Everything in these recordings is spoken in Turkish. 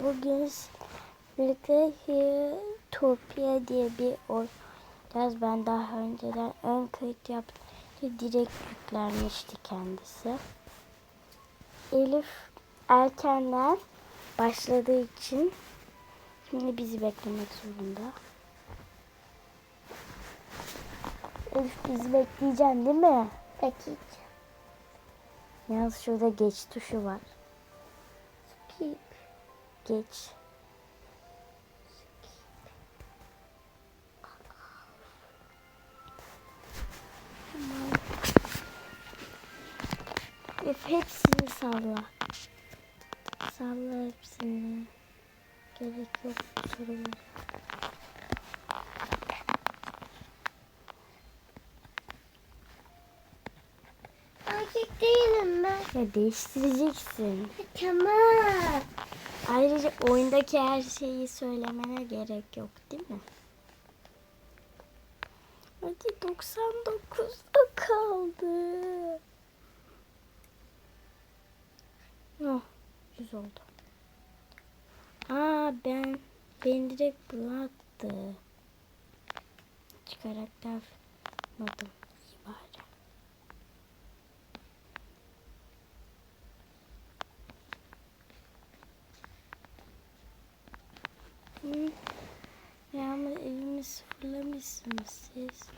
Bugün birlikte Topia diye bir oyun oynayacağız. Ben daha önceden ön kayıt yaptım. Direkt yüklenmişti kendisi. Elif erkenden başladığı için şimdi bizi beklemek zorunda. Elif bizi bekleyeceksin değil mi? Bekleyeceğim. Yalnız şurada geç tuşu var. Geç. Hep hepsini salla. Salla hepsini. Gerek yok sorulara. Erkek değilim ben. Ya değiştireceksin. Tamam. Ayrıca oyundaki her şeyi söylemene gerek yok değil mi? Hadi 99'da kaldı. Oh, 100 oldu. Aa ben ben direkt bıraktı. Hiç karakter yapmadım. İyi bari. Hı. Yağmur evimi sıfırlamışsınız siz.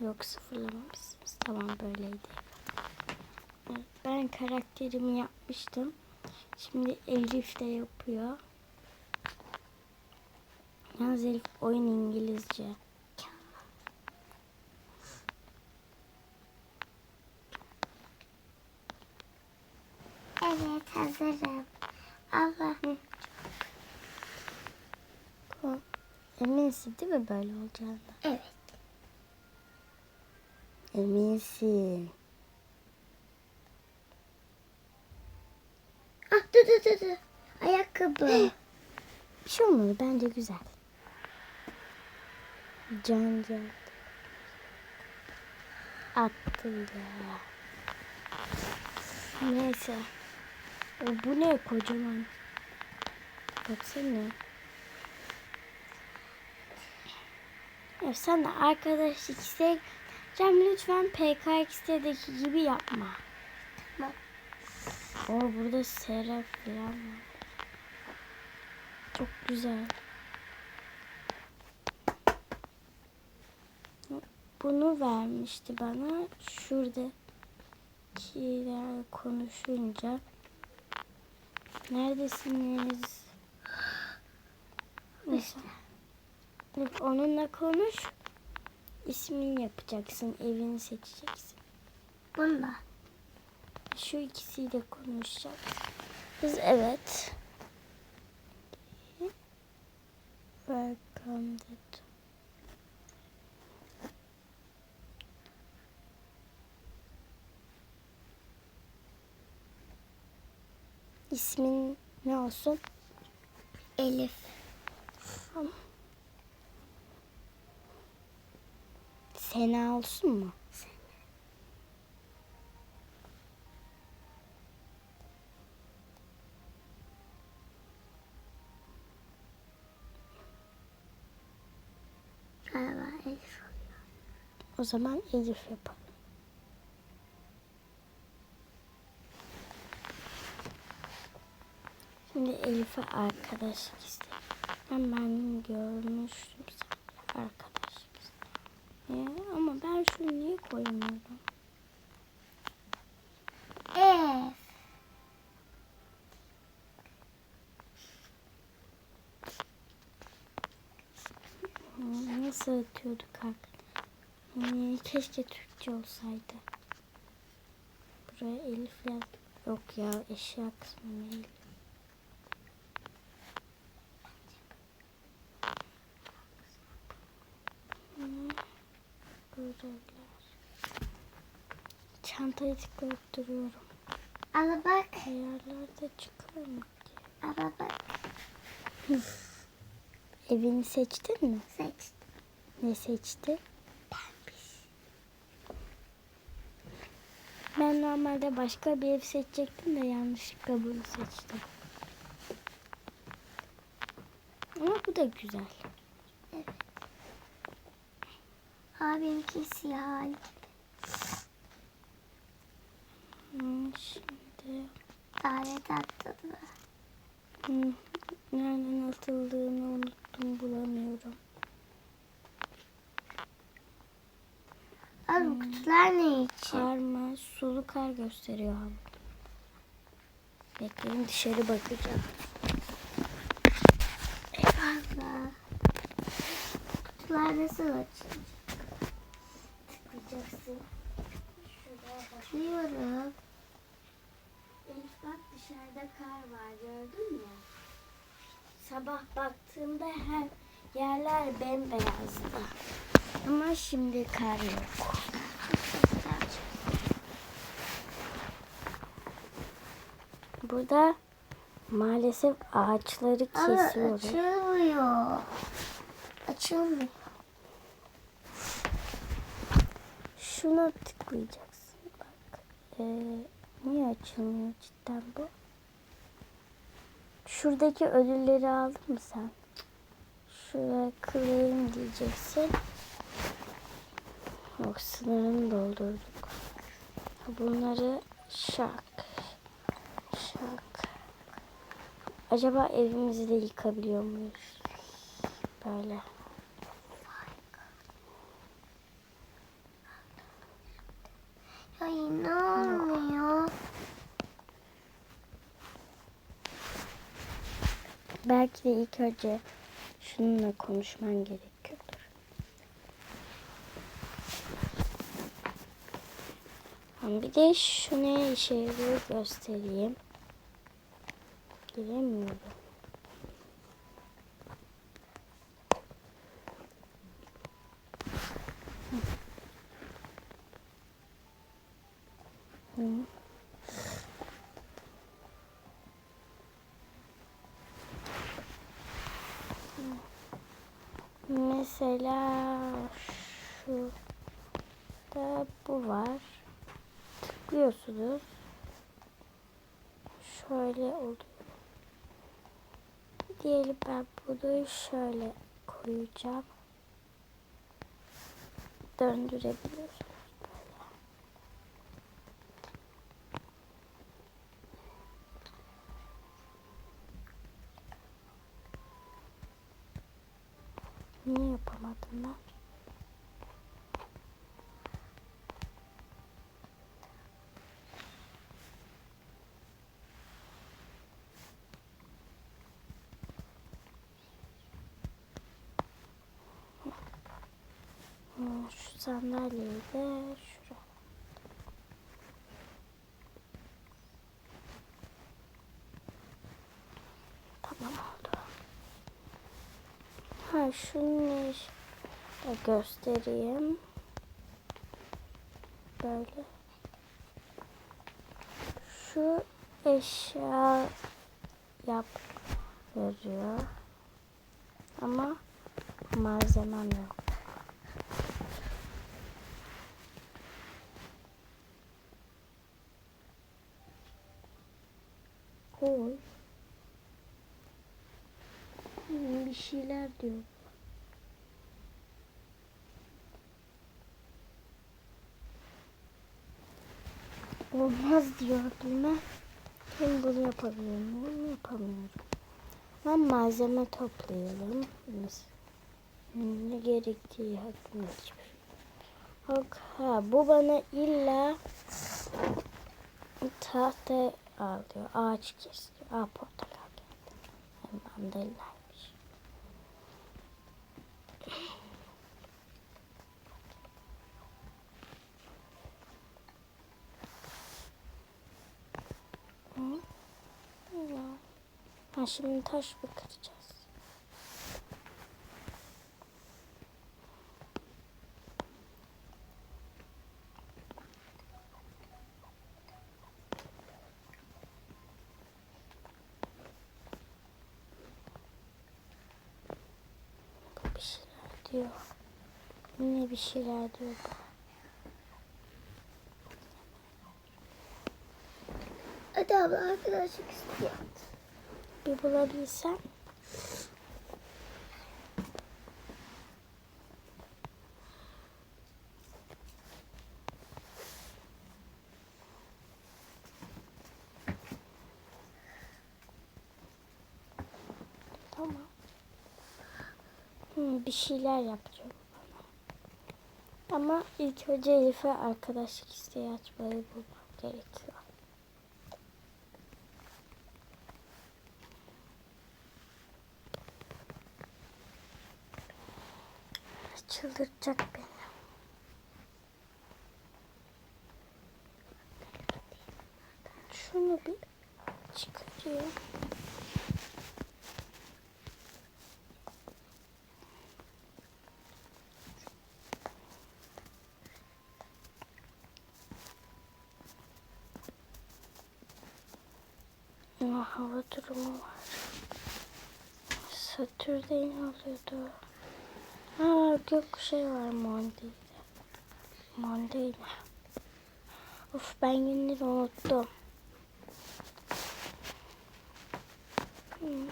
Yok sıfırlamamışsınız. Tamam böyleydi. Ben karakterimi yapmıştım. Şimdi Elif de yapıyor. Yalnız Elif oyun İngilizce. Evet hazırım. Allah. Eminsin değil mi böyle olacağını? Evet. Eminsin. Ah dur dur dur. dur. Ayakkabı. Bir şey olmadı bence güzel. Can geldi. Attı bile. Neyse. Bu ne kocaman. Baksana. Sen de arkadaş ikisi Cem lütfen PKX'deki gibi yapma. Tamam. O burada Serap falan var. Çok güzel. Bunu vermişti bana. Şurada kiler konuşunca Neredesiniz? Mesela onunla konuş. İsmini yapacaksın. Evini seçeceksin. Bunda. Şu ikisiyle konuşacağız. Biz evet. Welcome dedi. İsmin ne olsun? Elif. Tamam. Sena olsun mu? Elif. O zaman Elif yapalım. Şimdi Elif'e arkadaşlık istedim. Ben ben görmüştüm istedim. Ee, ama ben şunu niye koymuyorum? Hmm, Nasıl atıyorduk arkadaşlar? keşke Türkçe olsaydı. Buraya Elif yaz. Yok ya eşya kısmı Elif. Hmm, Buralar. Çantayı tıklayıp duruyorum. Ala bak. Ayarlarda çıkar mı? Ala bak. Evini seçtin mi? Seçtim. Ne seçti? Ben normalde başka bir ev seçecektim de yanlışlıkla bunu seçtim. Bu da güzel. Abimki siyah hali. Hmm, şimdi Davet hmm, nereden atıldığını unuttum bulamıyorum. Abi bu kutular ne için? Kar mı? Sulu kar gösteriyor abi. Bekleyin dışarı bakacağım. Eyvallah. Kutular nasıl açılacak? Bak. Biliyorum. Elif bak dışarıda kar var gördün mü? Sabah baktığımda her yerler bembeyazdı. Ama şimdi kar yok. Burada maalesef ağaçları Ama kesiyoruz. açılmıyor. Açılmıyor. Şuna tıklayacaksın. Bak. Ee, niye açılmıyor cidden bu? Şuradaki ödülleri aldın mı sen? Şuraya claim diyeceksin. Yok sınırını doldurduk. Bunları şak. Şak. Acaba evimizi de yıkabiliyor muyuz? Böyle. Olmuyor. Belki de ilk önce şununla konuşman gerekiyordur. Bir de şu ne işe göstereyim. Giremiyorum. Mesela şu da bu var. Tıklıyorsunuz. Şöyle oluyor. Diyelim ben bunu şöyle koyacağım. Döndürebiliyorsunuz böyle. Niye yapamadım ben? Hmm, Şu sandalyeyi de şuraya. Tamam oldu. Ha şunu da göstereyim. Böyle. Şu eşya yap yazıyor. Ama malzemem yok. Koy. Hmm, Bir şeyler diyor. Olmaz diyor bilmem. Ben bunu yapabiliyorum. Bunu yapamıyorum. Ben malzeme toplayalım. Ne gerektiği hakkında hiçbir şey. Bak ha bu bana illa tahta al diyor. Ağaç kes diyor. Aa portakal geldi. Hem Hı? Ya. Ha şimdi taş mı kıracağız? Bir şeyler diyor. Yine bir şeyler diyor. Hadi abla arkadaşlık istiyor. Bir bulabilsem. Tamam. Hmm, bir şeyler yapacağım. Ama ilk önce Elif'e arkadaşlık isteği açmayı bulmam gerekiyor. Çıldırtacak beni. Şunu bir çıkarayım. Ama hava durumu var. Satürn'de ne oluyordu? Ha gök şey var Monday'de. Monday mi? Of ben günleri unuttum. Hmm.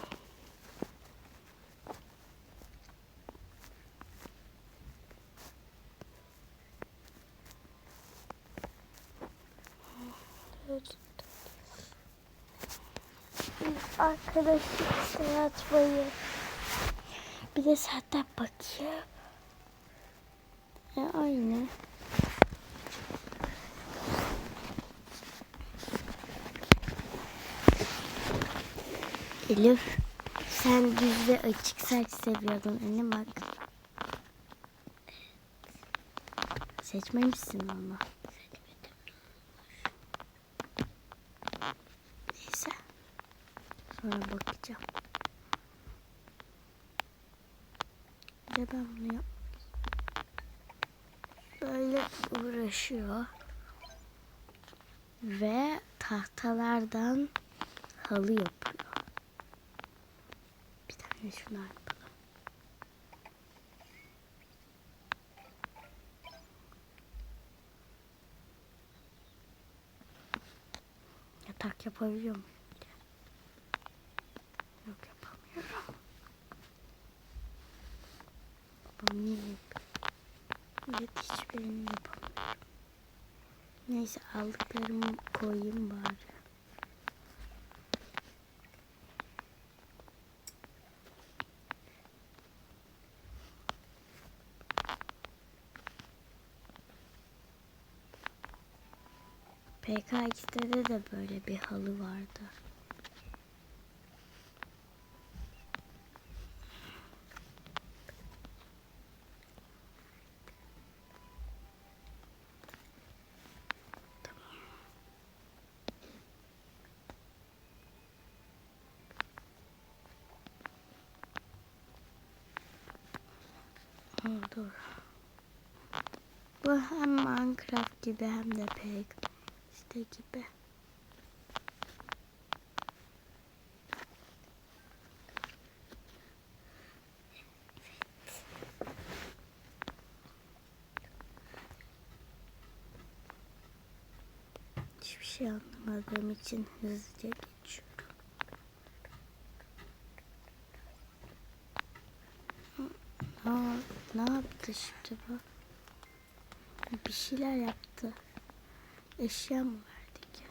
İsteği atmayı. Bir de zaten bakayım. Aynı. Elif, sen düz ve açık saç seviyordun. Anne bak. Seçmemişsin ama. Neyse. Sonra bakacağım. De ben bunu yap. Böyle uğraşıyor. Ve tahtalardan halı yapıyor. Bir tane şunu yapalım. Yatak yapabiliyor muyum? Yok yapamıyorum. Babam niye? Evet hiçbirini yapamıyorum. Neyse aldıklarımı koyayım bari. PKX'de de böyle bir halı vardı. Ha, dur. Bu hem Minecraft gibi hem de pek işte gibi. Hiçbir şey anlamadığım için hızlıca geçiyorum. Aa, ne yaptı şimdi bu? Bir şeyler yaptı. Eşya mı verdik?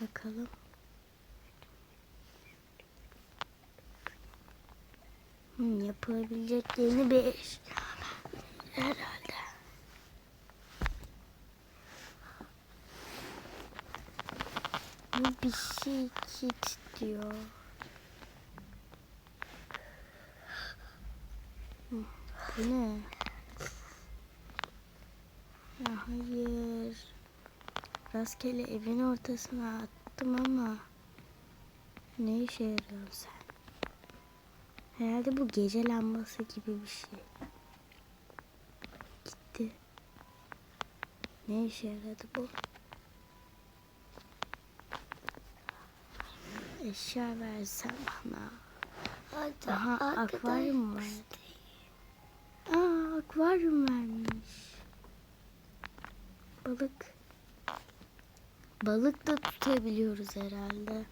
Bakalım. Hmm, yapılabilecek yeni bir eşya herhalde. Bu bir şey kit diyor. Hmm, Bu ne? Hayır. Rastgele evin ortasına attım ama ne işe yarıyorsun sen? Herhalde bu gece lambası gibi bir şey. Gitti. Ne işe yaradı bu? Eşya versen bana. Hadi Aha akvaryum var. Aa akvaryum vermiş. Balık. Balık da tutabiliyoruz herhalde.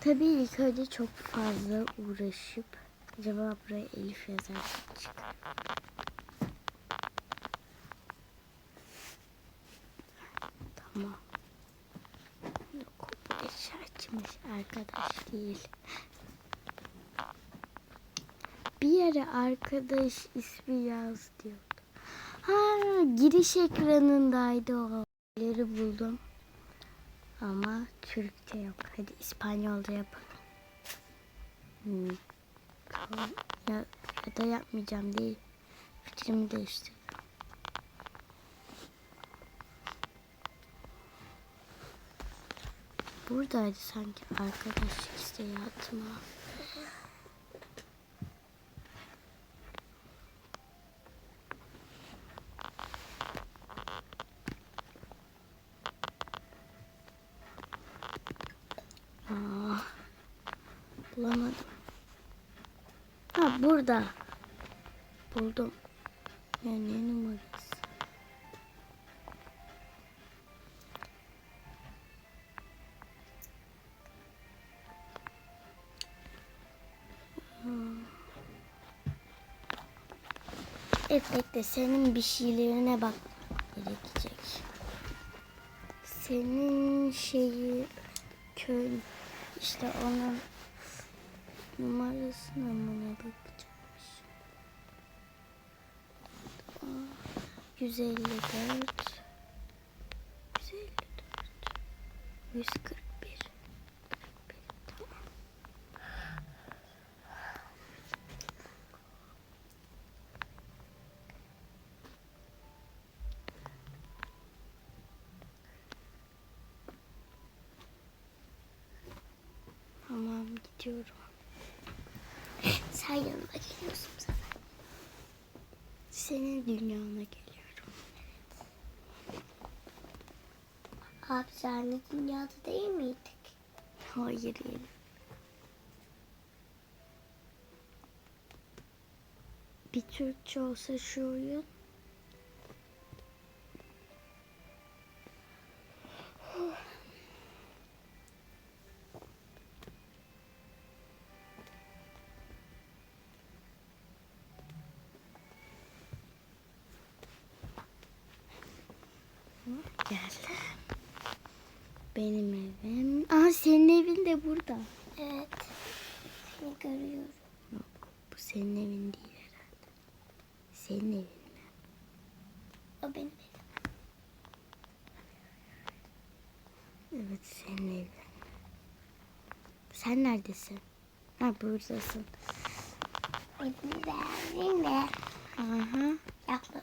Tabii ilk önce çok fazla uğraşıp acaba buraya Elif yazarsak çıkar. Tamam. Yok bu açmış arkadaş değil. bir yere arkadaş ismi yaz diyordu. Ha giriş ekranındaydı o. Leri buldum. Ama Türkçe yok. Hadi İspanyolca yapalım. Hmm. Ya, ya da yapmayacağım değil. Fikrimi değiştirdim. Buradaydı sanki arkadaşlık isteği atma. Aa, bulamadım. Ha burada. Buldum. Ya ne numarası? Efekte senin bir şeylerine bak gerekecek. Senin şeyi köy işte onun numarasına mı ne bakacağız? 154 154 141 41 tamam. Gidiyorum. Sen yanıma geliyorsun sana. Senin dünyana geliyorum. De dünyada değil miydik? Hayır Elif. Bir Türkçe olsa şu oyun. O benim. Evet senin evin. Sen neredesin? Ha buradasın. Evini beğendin mi? Aha. Yapmadım.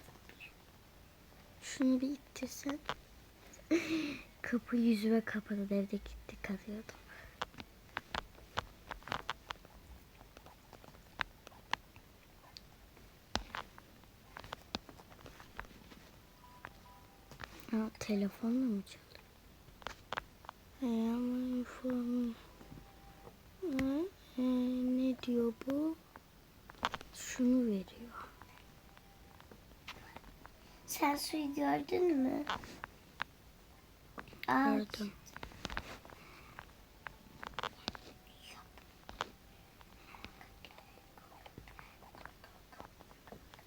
Şunu bir ittirsen. Kapı yüzüme kapadı. Evde gitti kalıyordum. Ha, telefonla mı çalıyor? E, ama inform... Ha, e, ne diyor bu? Şunu veriyor. Sen suyu gördün mü? Ağaç. Gördüm.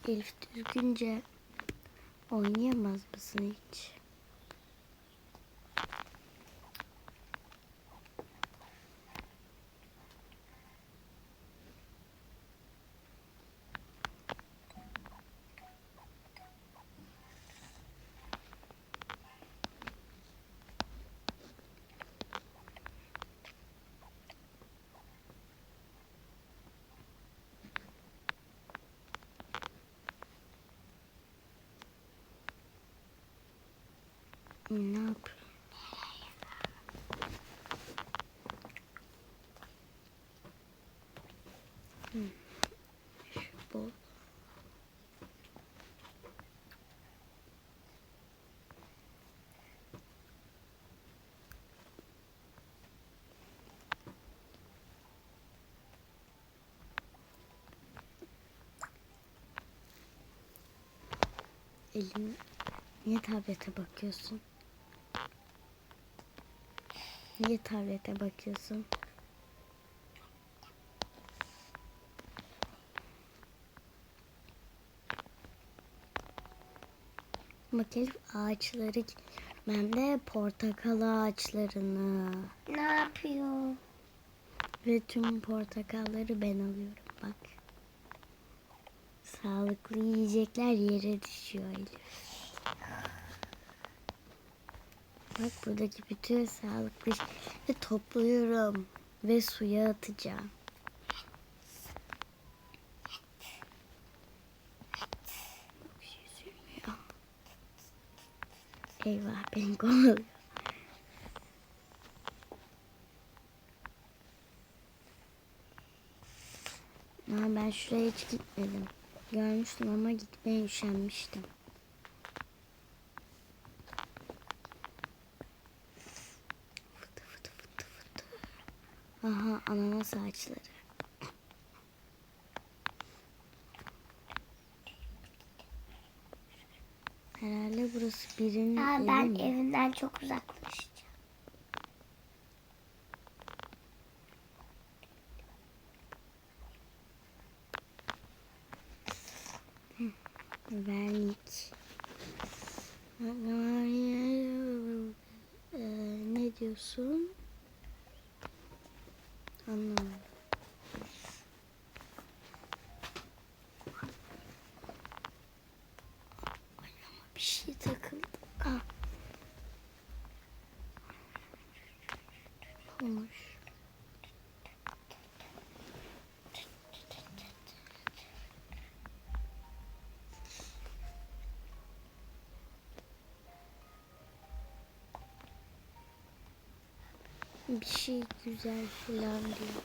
Elif düzgünce oynayamaz mısın hiç? Ne yapıyor? Hmm. Şu bu. Elin niye tablete bakıyorsun? Niye tablete bakıyorsun? Bak Elif ağaçları ben de portakal ağaçlarını Ne yapıyor? ve tüm portakalları ben alıyorum bak. Sağlıklı yiyecekler yere düşüyor Elif. Bak buradaki bütün sağlıklı şeyleri topluyorum ve suya atacağım. Şey. Eyvah beni kovalıyor. Aa, ben şuraya hiç gitmedim. Görmüştüm ama gitmeye üşenmiştim. Fıtı fıtı fıtı fıtı. Aha ananas ağaçları. Herhalde burası birinin Aa, evi ben mi? evimden çok uzaklaşacağım. Vernik. Ee, ne diyorsun? Anlamadım. Ay ama bir şey takıldı. Ah. Olmuş. Bir şey güzel falan diyor.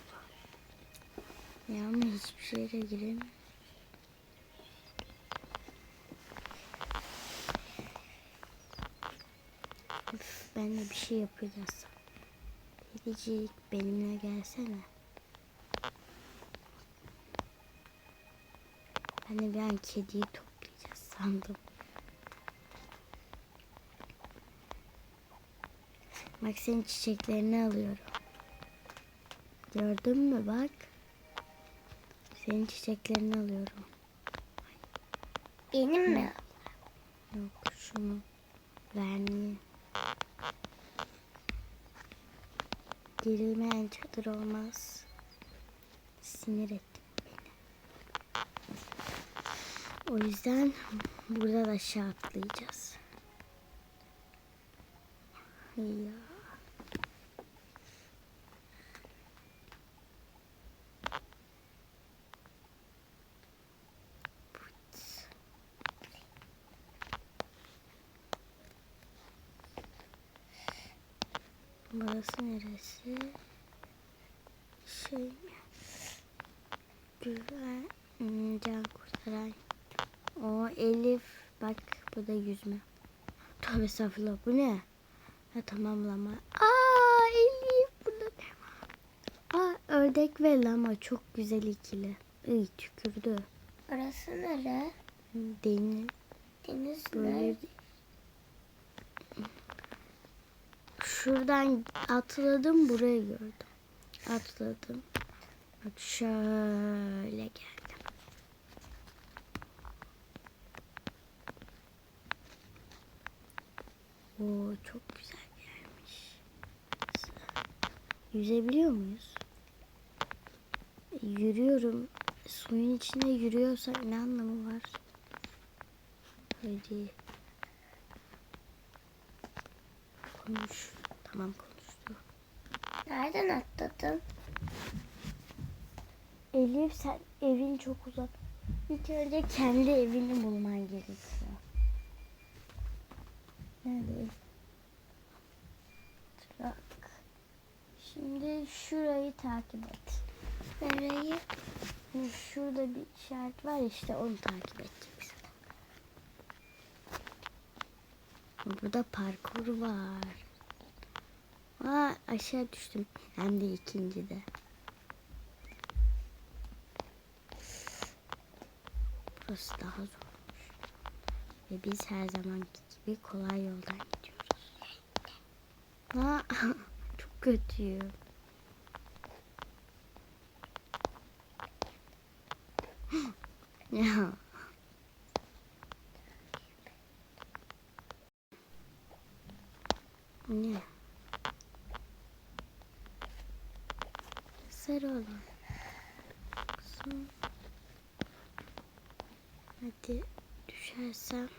Ya ama hiçbir şeye de giremiyor. Üf, ben de bir şey yapacağız. Biricik benimle gelsene. Ben de bir an kediyi toplayacağız sandım. Bak senin çiçeklerini alıyorum. Gördün mü bak. Senin çiçeklerini alıyorum. Benim mi? Yok şunu. Verniği. Gerilmeyen çadır olmaz. Sinir ettin beni. O yüzden buradan aşağı atlayacağız. Ya. Burası neresi? Şey? Güven, hmm, can kurtaran. O Elif. Bak bu da yüzme. Tövbe estağfurullah bu ne? Ha tamamlama. Aa Elif burada ne var? Aa ördek ve lama çok güzel ikili. Iy tükürdü. Orası nere? Deniz Deniz böyle nerede? Şuradan atladım buraya gördüm. Atladım. Bak şöyle geldim. Oo çok güzel yermiş. Yüzebiliyor muyuz? Yürüyorum. Suyun içinde yürüyorsak ne anlamı var? Hadi. Konuş. Tamam konuştu. Nereden atladın? Elif sen evin çok uzak. İlk önce kendi evini bulman gerekiyor. Nerede? Bak. Şimdi şurayı takip et. Nereyi? Şurada bir işaret var işte onu takip edeceksin. Burada parkur var. Aa aşağı düştüm. Hem de ikincide. Burası daha zormuş. Ve biz her zamanki gibi kolay yoldan gidiyoruz. Aa, çok kötüyüm. ya. Ne? Sarı olan. Son. Hadi düşersem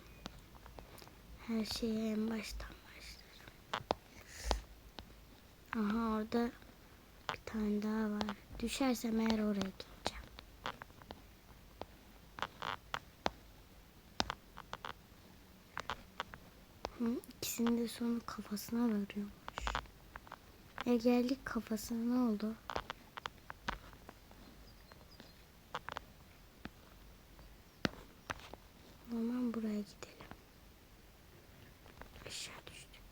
her şeye en baştan başlarım. Aha orada bir tane daha var. Düşersem eğer oraya gideceğim. Hı, ikisinin de sonu kafasına varıyormuş. E geldik kafasına ne oldu? O zaman buraya gidelim. Aşağı düştük.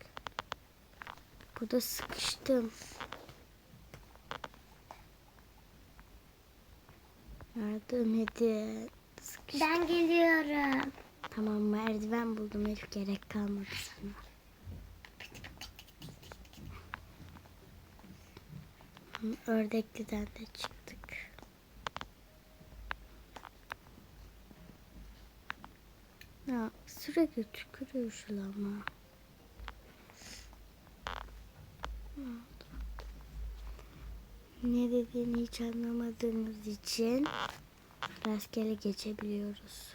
Burada sıkıştım. Yardım edin. Sıkıştım. Ben geliyorum. Tamam merdiven buldum Elif gerek kalmadı sana. Ördekliden de çıktık. Ya sürekli tükürüyor şu lama. Ne oldu? Ne dediğini hiç anlamadığımız için rastgele geçebiliyoruz.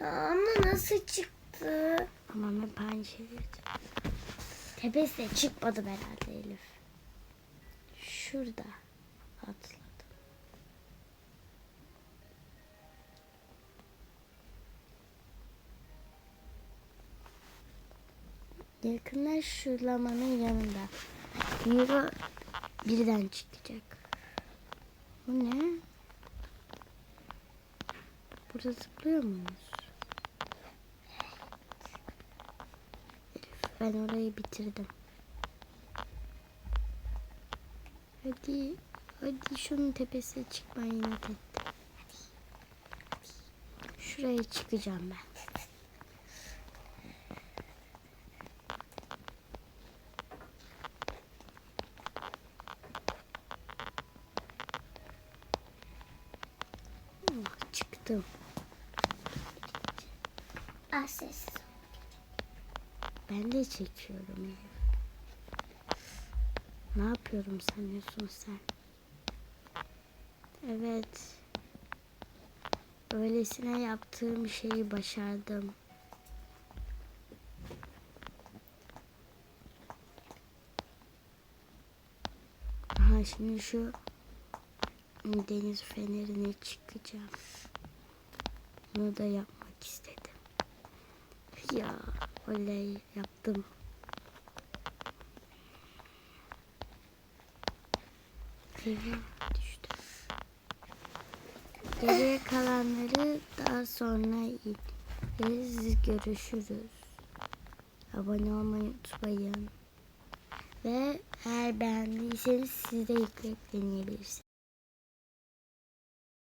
Ya ama nasıl çıktı? Ama ben aynı çevirdim. Tepesi de çıkmadı herhalde Elif. Şurada atladım. Yakında şu lamanın yanında. Euro birden çıkacak. Bu ne? Burada zıplıyor muyuz? Ben orayı bitirdim. Hadi, hadi şunun tepesine çıkmayı ettim. Şuraya çıkacağım ben. Ben de çekiyorum. Ne yapıyorum sanıyorsun sen? Evet. Öylesine yaptığım şeyi başardım. Aha şimdi şu deniz fenerine çıkacağım. Bunu da yapmak istedim. Ya oley yaptım. Eyvah düştü. Geriye kalanları daha sonra izleriz. Görüşürüz. Abone olmayı unutmayın. Ve eğer beğendiyseniz siz de yükleyip deneyebilirsiniz.